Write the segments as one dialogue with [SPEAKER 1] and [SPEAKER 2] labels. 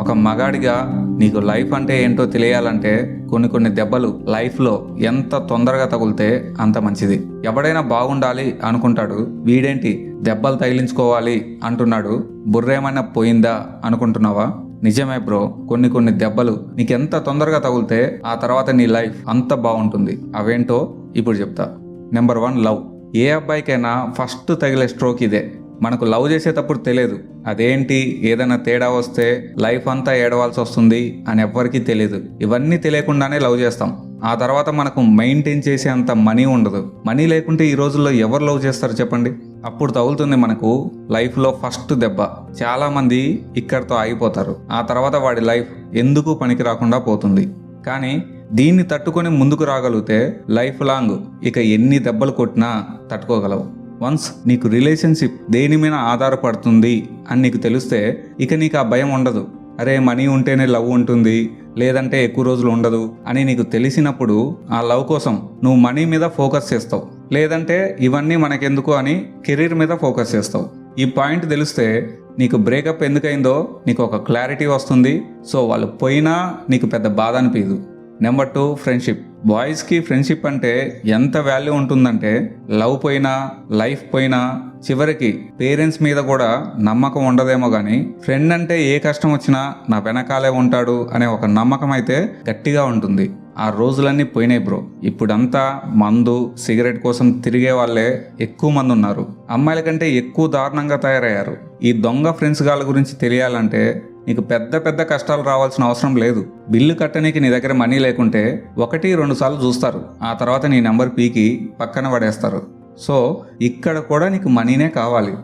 [SPEAKER 1] ఒక మగాడిగా నీకు లైఫ్ అంటే ఏంటో తెలియాలంటే కొన్ని కొన్ని దెబ్బలు లైఫ్లో ఎంత తొందరగా తగులితే అంత మంచిది. ఎవడైనా బాగుండాలి అనుకుంటాడు వీడేంటి దెబ్బలు తగిలించుకోవాలి అంటున్నాడు బుర్రేమైనా పోయిందా అనుకుంటున్నావా? నిజమే బ్రో కొన్ని కొన్ని దెబ్బలు నీకెంత తొందరగా తగిలితే ఆ తర్వాత నీ లైఫ్ అంత బాగుంటుంది. అవేంటో ఇప్పుడు చెప్తా. Number one love. ఏ అబ్బాయికైనా ఫస్ట్ తగిలే స్ట్రోక్ ఇదే. మనకు లవ్ చేసేటప్పుడు తెలియదు. అదేంటి? ఏదైనా తేడా వస్తే లైఫ్ అంతా ఏడవాల్సి వస్తుంది అని ఎవ్వరికీ తెలియదు. ఇవన్నీ తెలియకుండానే లవ్ చేస్తాం. ఆ తర్వాత మనకు మెయింటైన్ చేసే అంత మనీ ఉండదు. మనీ లేకుంటే ఈ రోజుల్లో ఎవరు లవ్ చేస్తారు చెప్పండి? అప్పుడు తగులుతుంది మనకు లైఫ్లో ఫస్ట్ దెబ్బ. చాలామంది ఇక్కడితో ఆగిపోతారు. ఆ తర్వాత వాడి లైఫ్ ఎందుకు పనికి రాకుండా పోతుంది? కానీ దీన్ని తట్టుకొని ముందుకు రాగలిగితే లైఫ్ లాంగ్. ఇక ఎన్ని దెబ్బలు కొట్టినా తట్టుకోగలవు. వన్స్ నీకు రిలేషన్షిప్ దేని మీద ఆధారపడుతుంది అని నీకు తెలిస్తే ఇక నీకు ఆ భయం ఉండదు. అరే మనీ ఉంటేనే లవ్ ఉంటుంది లేదంటే ఎక్కువ రోజులు ఉండదు అని నీకు తెలిసినప్పుడు ఆ లవ్ కోసం నువ్వు మనీ మీద ఫోకస్ చేస్తావు. లేదంటే ఇవన్నీ మనకెందుకు అని కెరీర్ మీద ఫోకస్ చేస్తావు. ఈ పాయింట్ తెలిస్తే నీకు బ్రేకప్ ఎందుకైందో నీకు ఒక క్లారిటీ వస్తుంది. సో వాళ్ళు పోయినా నీకు పెద్ద బాధ అనిపించదు నెంబర్ టూ ఫ్రెండ్షిప్. బాయ్స్కి ఫ్రెండ్షిప్ అంటే ఎంత వాల్యూ ఉంటుందంటే లవ్ పోయినా లైఫ్ పోయినా చివరికి పేరెంట్స్ మీద కూడా నమ్మకం ఉండదేమో కానీ ఫ్రెండ్ అంటే ఏ కష్టం వచ్చినా నా వెనకాలే ఉంటాడు అనే ఒక నమ్మకం అయితే గట్టిగా ఉంటుంది. ఆ రోజులన్నీ పోయినాయి బ్రో. ఇప్పుడంతా మందు సిగరెట్ కోసం తిరిగే వాళ్ళే ఎక్కువ మంది ఉన్నారు. అమ్మాయిల కంటే ఎక్కువ దారుణంగా తయారయ్యారు. ఈ దొంగ ఫ్రెండ్స్ గాళ్ళ గురించి తెలియాలంటే నీకు పెద్ద పెద్ద కష్టాలు రావాల్సిన అవసరం లేదు. బిల్లు కట్టనీకి నీ దగ్గర మనీ లేకుంటే ఒకటి రెండు సార్లు చూస్తారు. ఆ తర్వాత నీ నెంబర్ పీకి పక్కన పడేస్తారు. సో ఇక్కడ కూడా నీకు మనీనే కావాలి.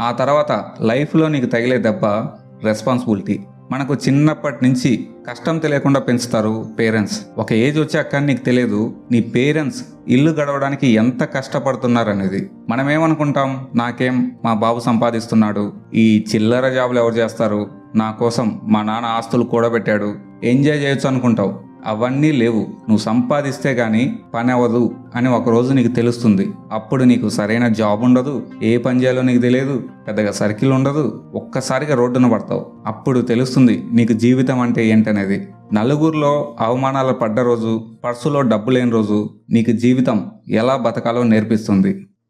[SPEAKER 1] ఆ తర్వాత లైఫ్లో నీకు తగిలే దెబ్బ రెస్పాన్సిబిలిటీ. మనకు చిన్నప్పటి నుంచి కష్టం తెలియకుండా పెంచుతారు పేరెంట్స్. ఒక ఏజ్ వచ్చాక నీకు తెలియదు నీ పేరెంట్స్ ఇల్లు గడవడానికి ఎంత కష్టపడుతున్నారనేది. మనం ఏమనుకుంటాం నాకేం? మా బాబు సంపాదిస్తున్నాడు. ఈ చిల్లర జాబులు ఎవరు చేస్తారు? నా కోసం మా నాన్న ఆస్తులు కూడబెట్టాడు. ఎంజాయ్ చేయొచ్చు అనుకుంటావు. అవన్నీ లేవు. నువ్వు సంపాదిస్తే గానీ పని అవ్వదు అని ఒకరోజు నీకు తెలుస్తుంది. అప్పుడు నీకు సరైన జాబ్ ఉండదు. ఏ పని చేయాలో నీకు తెలియదు. పెద్దగా సర్కిల్ ఉండదు. ఒక్కసారిగా రోడ్డున పడతావు. అప్పుడు తెలుస్తుంది నీకు జీవితం అంటే ఏంటనేది. నలుగురిలో అవమానాలు పడ్డ రోజు పర్సులో డబ్బు లేని రోజు నీకు జీవితం ఎలా బతకాలో నేర్పిస్తుంది.